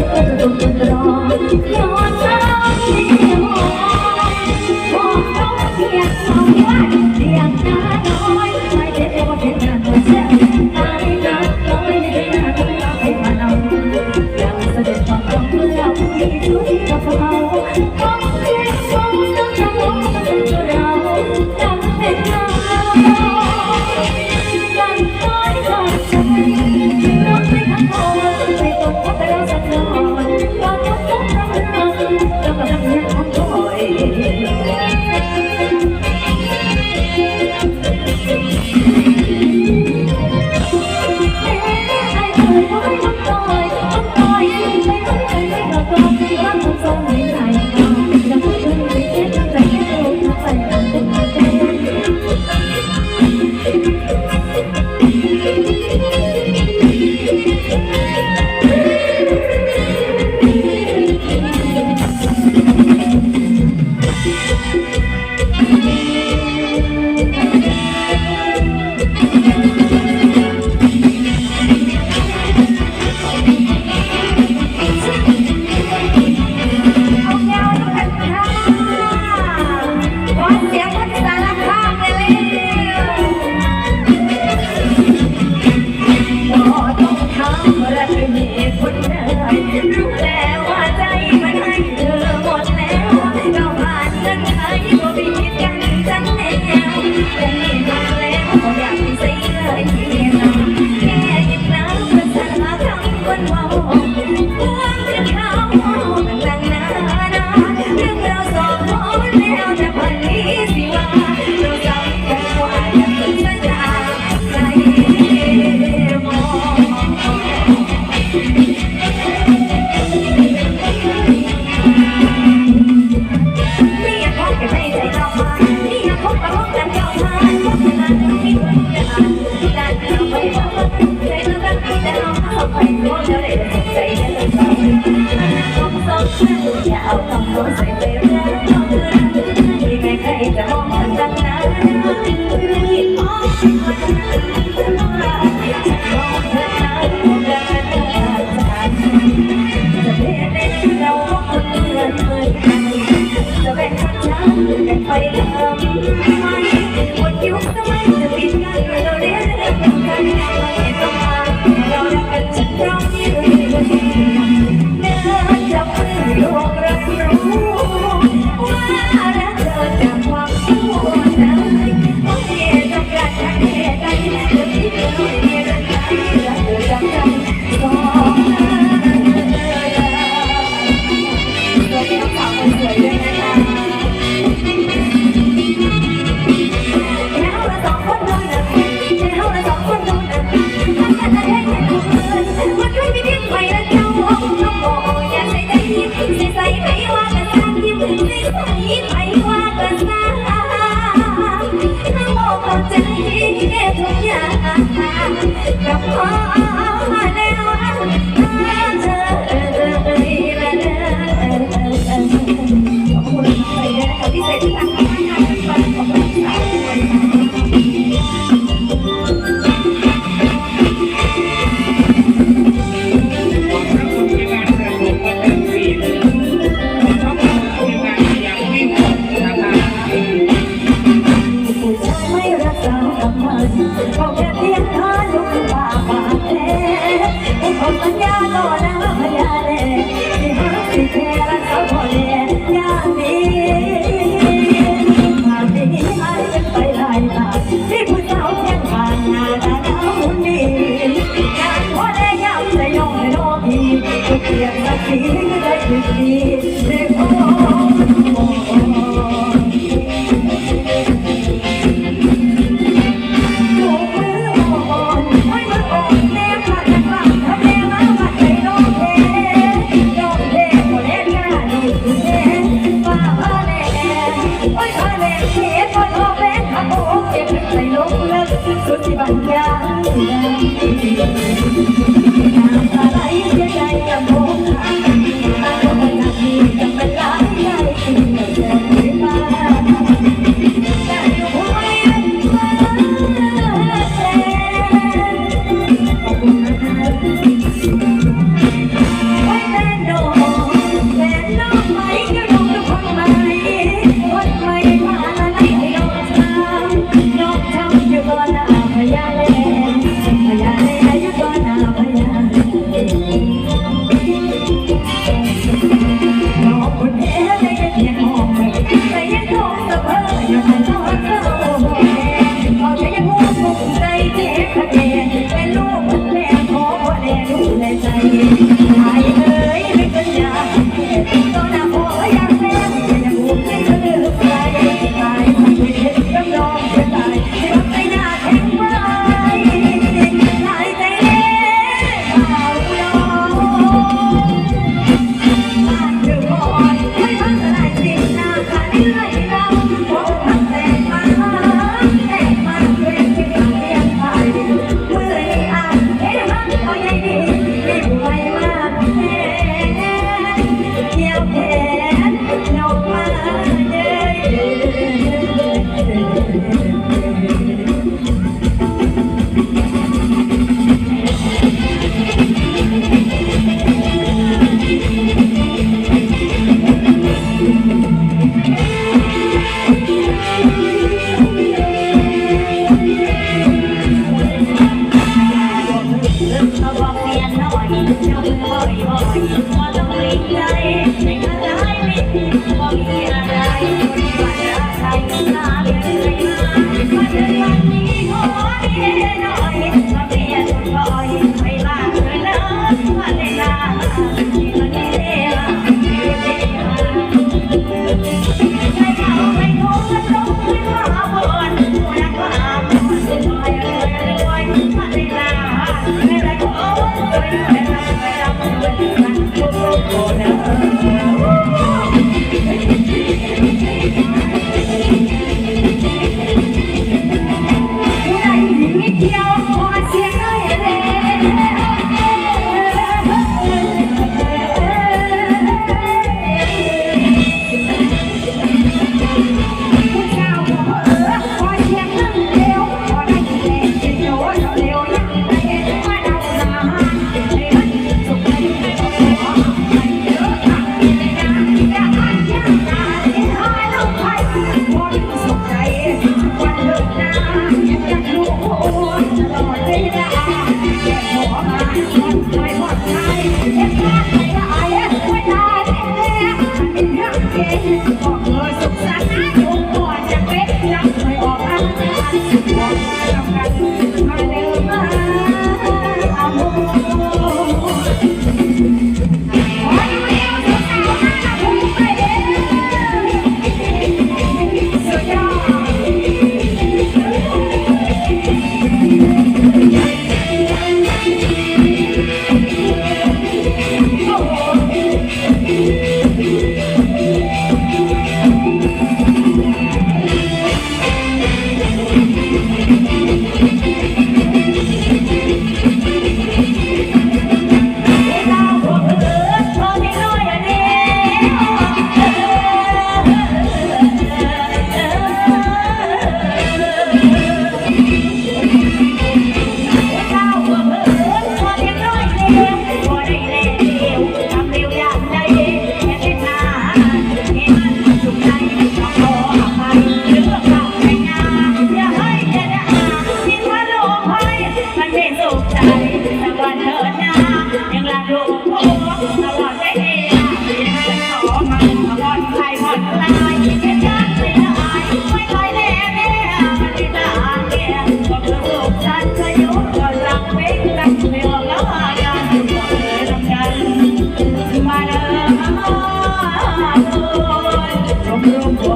Yeah. you do that. Thank you. I เขาแค่เพียงเธอลุกบาบาดแผลผอสัาต่อน้าพยาลที่หักที่แท้รักเขาพอแน่ยานี้หากนี้ไอ้เปไลาตาที่ผู้สาวเพีงผ่านหน้าตาดาวมุนดีการพอได้ยามยอมน้องพี่เปลียนกทีได้ทุกที เก่ Come, come, come.